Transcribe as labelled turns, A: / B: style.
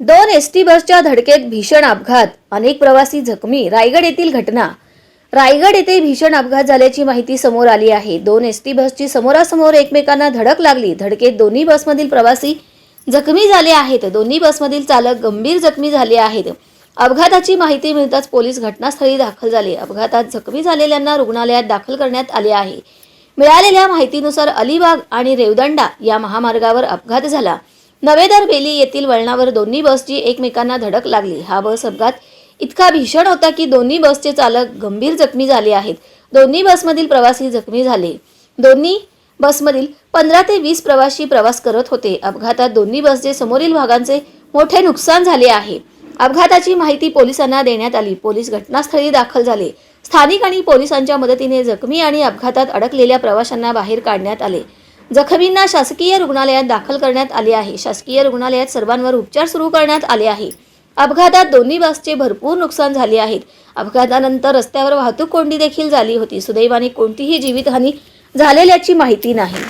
A: दोन S T बसच्या धडकेत भीषण अपघात. अनेक प्रवासी जखमी. रायगड येथील घटना. रायगड येथे भीषण अपघात झाल्याची माहिती समोर आली आहे. दोन एस टी बसची समोरासमोर एकमेकांना धडक लागली. धडकेत दोन्ही बसमधील प्रवासी जखमी झाले आहेत. दोन्ही बसमधील चालक गंभीर जखमी झाले आहेत. अपघाताची माहिती मिळताच पोलीस घटनास्थळी दाखल झाले. अपघातात जखमी झालेल्यांना रुग्णालयात दाखल करण्यात आले आहे. मिळालेल्या माहितीनुसार अलिबाग आणि रेवदंडा या महामार्गावर अपघात झाला. नवेदर बेली येथील वळणावर दोन्ही बसची एकमेकांना धडक लागली. हा बस अपघात इतका भीषण होता की दोन्ही बसचे चालक गंभीर जखमी झाले आहेत. दोन्ही बसमधील प्रवासी जखमी झाले. दोन्ही बसमधील पंधरा ते वीस प्रवासी प्रवास करत होते. अपघातात दोन्ही बसचे समोरील भागांचे मोठे नुकसान झाले आहे. अपघाताची माहिती पोलिसांना देण्यात आली. पोलीस घटनास्थळी दाखल झाले. स्थानिक आणि पोलिसांच्या मदतीने जखमी आणि अपघातात अडकलेल्या प्रवाशांना बाहेर काढण्यात आले. जखमींना शासकीय रुग्णालयात दाखल करण्यात आले आहे. शासकीय रुग्णालयात सर्वांवर उपचार सुरू करण्यात आले आहे. अपघातात दोन्ही बसचे भरपूर नुकसान झाले आहेत. अपघातानंतर रस्त्यावर वाहतूक कोंडी देखील झाली होती. सुदैवाने कोणतीही जीवितहानी झालेल्याची माहिती नाही.